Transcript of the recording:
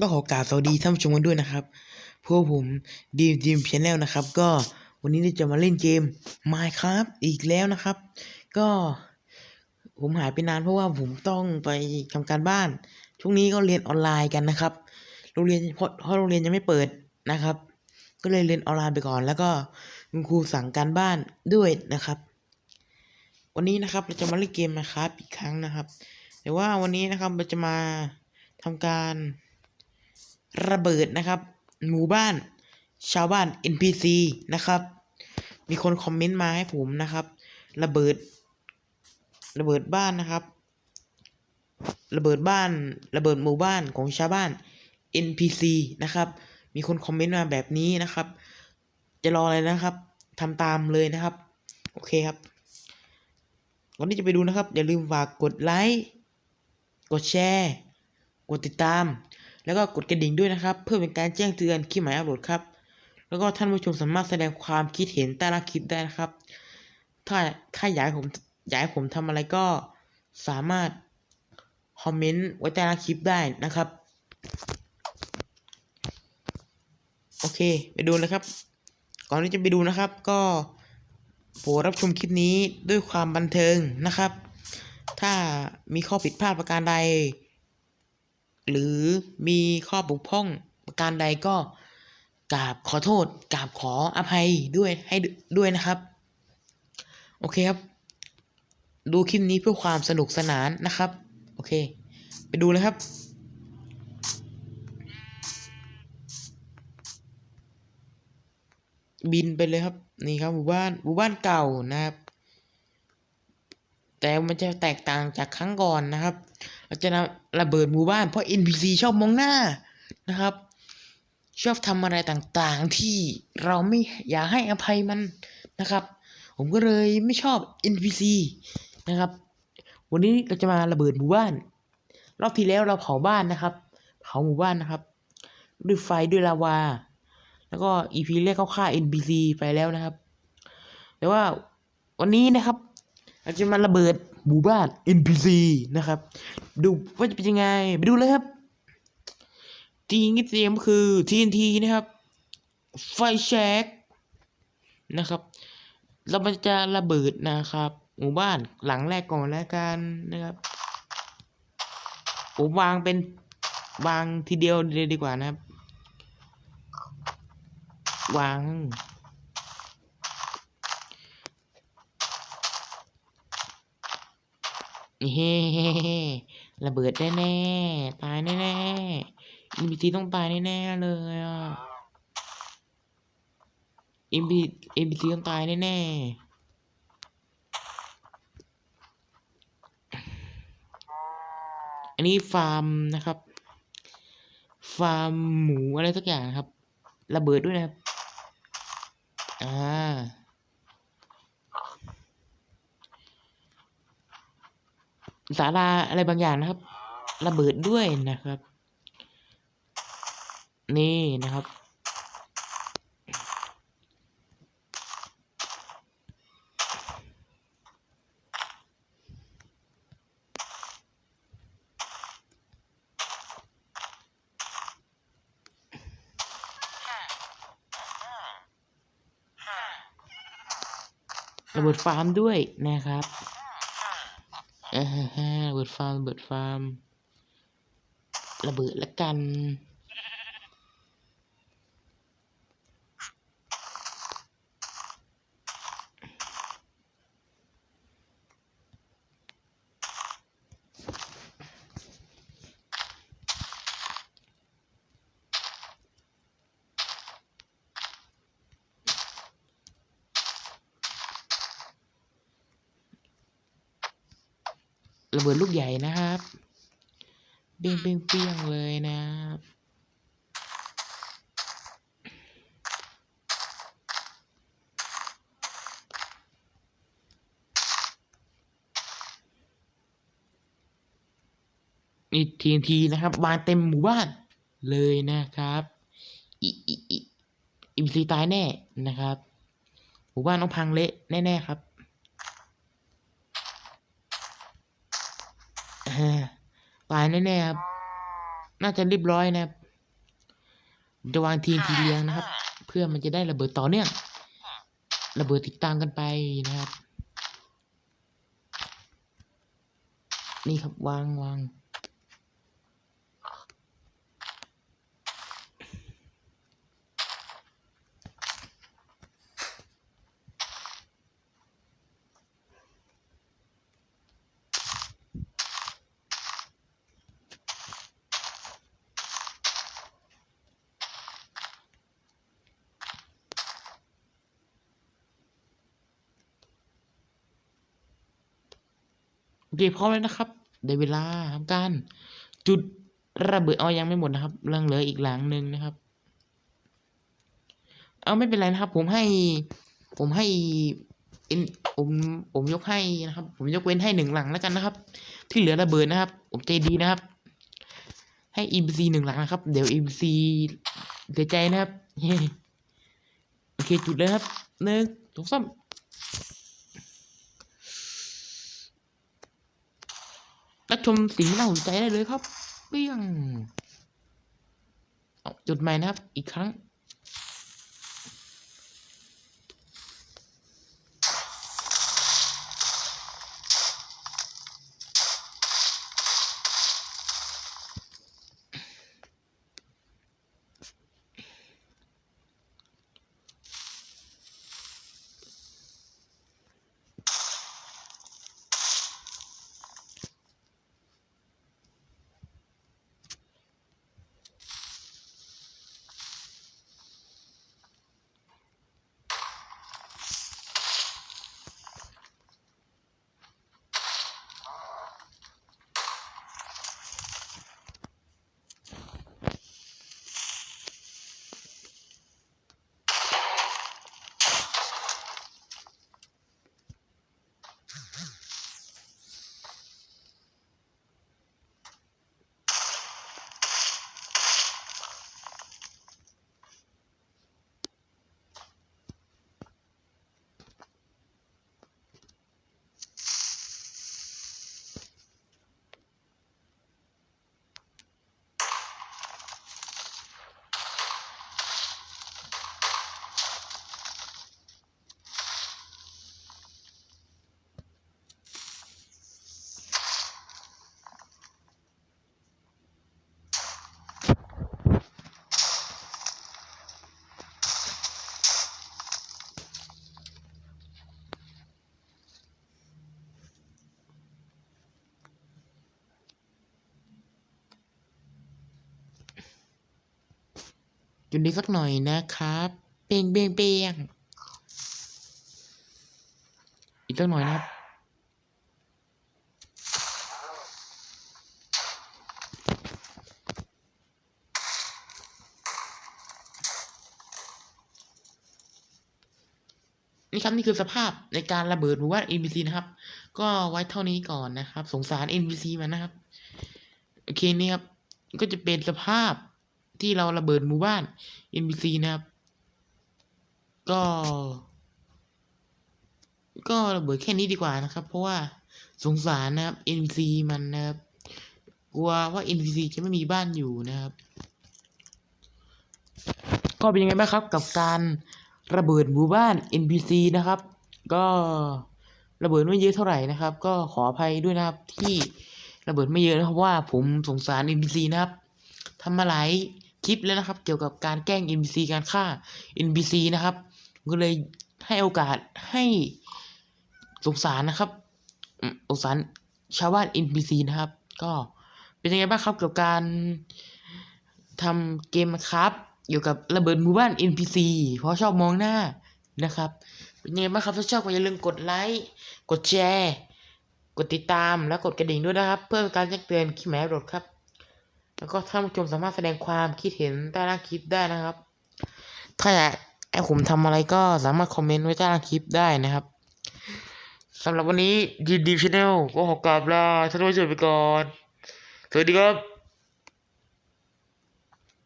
ก็ขอกราบสวัสดีท่านผู้ชมกันด้วยนะครับ พวกผมดีมดีมชแนลนะครับ ก็วันนี้เราจะมาเล่นเกม Minecraft อีกแล้วนะครับ ก็ผมหายไปนานเพราะว่าผมต้องไปทำการบ้าน ช่วงนี้ก็เรียนออนไลน์กันนะครับ โรงเรียนเพราะเพราะโรงเรียนยังไม่เปิดนะครับ ก็เลยเรียนออนไลน์ไปก่อน แล้วก็คุณครูสั่งการบ้านด้วยนะครับ วันนี้นะครับเราจะมาเล่นเกมนะครับอีกครั้งนะครับ แต่ว่าวันนี้นะครับเราจะมาทำการ ระเบิดนะครับ หมู่บ้าน ชาวบ้าน NPC นะครับ มีคนคอมเมนต์มาให้ผมนะครับ ระเบิด ระเบิดบ้านนะครับ ระเบิดบ้าน ระเบิดหมู่บ้านของชาวบ้าน NPC นะครับ มีคนคอมเมนต์มาแบบนี้นะครับ จะรออะไรนะครับทำตามเลยนะครับ โอเคครับก่อนที่จะไปดูนะครับ อย่าลืมฝากกดไลค์ กดแชร์ กดติดตาม แล้วก็กดกระดิ่งด้วยนะครับ เพื่อเป็นการแจ้งเตือนคลิปใหม่อัปโหลดครับ แล้วก็ท่านผู้ชมสามารถแสดงความคิดเห็นใต้ล่างคลิปได้นะครับ ถ้าถ้าอยากผมอยากให้ผมทำอะไรก็สามารถคอมเมนต์ไว้ใต้ล่างคลิปได้นะครับ โอเค ไปดูเลยครับ ก่อนที่จะไปดูนะครับ ก็โปรดรับชมคลิปนี้ด้วยความบันเทิงนะครับ ถ้ามีข้อผิดพลาดประการใด หรือมีข้อบกพร่องประการใดก็กราบขอโทษกราบขออภัยด้วยให้ด้วยนะครับ โอเคครับ ดูคลิปนี้เพื่อความสนุกสนานนะครับ โอเค ไปดูเลยครับบินไปเลยครับ นี่ครับหมู่บ้านหมู่บ้านเก่านะครับ แต่มันจะแตกต่างจากครั้งก่อนนะครับ เราจะนำระเบิดหมู่บ้านเพราะ NPC ชอบมองหน้านะครับ ชอบทำอะไรต่างๆที่เราไม่อยากให้อภัยมันนะครับ ผมก็เลยไม่ชอบ NPC นะครับ วันนี้เราจะมาระเบิดหมู่บ้าน รอบที่แล้วเราเผาบ้านนะครับ เผาหมู่บ้านนะครับ ด้วยไฟด้วยลาวา แล้วก็ EP แรกเขาฆ่า NPC ไปแล้วนะครับ แต่ว่าวันนี้นะครับ เราจะมาระเบิดหมู่บ้าน NPC นะครับ ดูว่าจะเป็นยังไง ไปดูเลยครับ ทีนี้เตรียมคือ TNT นะครับ ไฟแช็กนะครับ เรามันจะระเบิดนะครับ หมู่บ้านหลังแรกก่อนแล้วกันนะครับผมวางเป็นวางทีเดียวเลยดีกว่านะครับ วาง เฮ้ระเบิดแน่ๆตายแน่ๆอินพีซีต้องตายแน่ๆเลยอะอินพีอินพีซีต้องตายแน่ๆอันนี้ฟาร์มนะครับ ฟาร์มหมูอะไรสักอย่างนะครับ ระเบิดด้วยนะครับอ่า ศาลาอะไรบางอย่างนะครับ ระเบิดด้วยนะครับ นี่นะครับ ระเบิดฟาร์มด้วยนะครับ ฮ่าฮ่าเบิดฟาร์มเบิดฟาร์มระเบิดละกัน ระเบิดลูกใหญ่นะครับเปี้ยงเปี้ยงเปี้ยงเลยนะครับนี่ทีนทีนะครับวางเต็มหมู่บ้านเลยนะครับอีอีอีอิมซีตายแน่นะครับ หมู่บ้านต้องพังเละแน่ ๆ ครับ อ่า ตายแน่ๆครับ น่าจะเรียบร้อยนะครับผมจะวางทีนทีเรียงนะครับ เพื่อมันจะได้ระเบิดต่อเนื่องระเบิดติดตามกันไปนะครับ นี่ครับวางวาง เคพร้อมแล้วนะครับได้เวลาทำการ จุดระเบิดเอายังไม่หมดนะครับยังเหลืออีกหลังหนึ่งนะครับ เอาไม่เป็นไรนะครับ ผมให้ ผมให้เอ็นผมผมยกให้นะครับ ผมยกเว้นให้หนึ่งหลังแล้วกันนะครับ ที่เหลือระเบิดนะครับ ผมใจดีนะครับ ให้อีบีซีหนึ่งหลังนะครับ เดี๋ยวอีบีซีเสียใจนะครับโอเคจุดเลยครับหนึ่งสองสาม รับชมสิ่งที่น่าสนใจได้เลยครับเปี้ยงจุดใหม่นะครับ อีกครั้ง จุดนี้สักหน่อยนะครับเปียงเปียงเปียงอีกสักหน่อยนะครับนี่ครับนี่คือสภาพในการระเบิดหมู่บ้า NPC นะครับ ก็ไว้เท่านี้ก่อนนะครับ สงสาร NPC มันนะครับ โอเคนี่ครับ ก็จะเป็นสภาพ ที่เราระเบิดหมู่บ้าน NPC นะครับ ก็ ก็ระเบิดแค่นี้ดีกว่านะครับ เพราะว่าสงสารนะครับ NPC มันนะครับ กลัวว่า NPC จะไม่มีบ้านอยู่นะครับ ก็เป็นยังไงบ้างครับกับการระเบิดหมู่บ้าน NPC นะครับ ก็ระเบิดไม่เยอะเท่าไหร่นะครับ ก็ขออภัยด้วยนะครับที่ระเบิดไม่เยอะนะครับเพราะว่าผมสงสาร NPC นะครับทำมาหลาย คลิปแล้วนะครับ เกี่ยวกับการแกล้ง NPC การฆ่า NPC นะครับก็เลยให้โอกาสให้สงสารนะครับสงสารชาวบ้าน NPC นะครับ ก็เป็นยังไงบ้างครับเกี่ยวกับการทำเกมครับเกี่ยวกับระเบิดหมู่บ้าน NPC เพราะชอบมองหน้านะครับ เป็นยังไงบ้างครับถ้าชอบก็อย่าลืมกดไลค์กดแชร์ กดติดตามและกดกระดิ่งด้วยนะครับ เพื่อการแจ้งเตือนคลิปใหม่โหลดครับ แล้วก็ท่านผู้ชมสามารถแสดงความคิดเห็นใต้ล่างคลิปได้นะครับ ถ้าอยากให้ผมทำอะไรก็สามารถคอมเมนต์ไว้ใต้ล่างคลิปได้นะครับสำหรับวันนี้ดีดีชแนลก็ขอกราบลาท่านผู้ชมไปก่อน สวัสดีครับ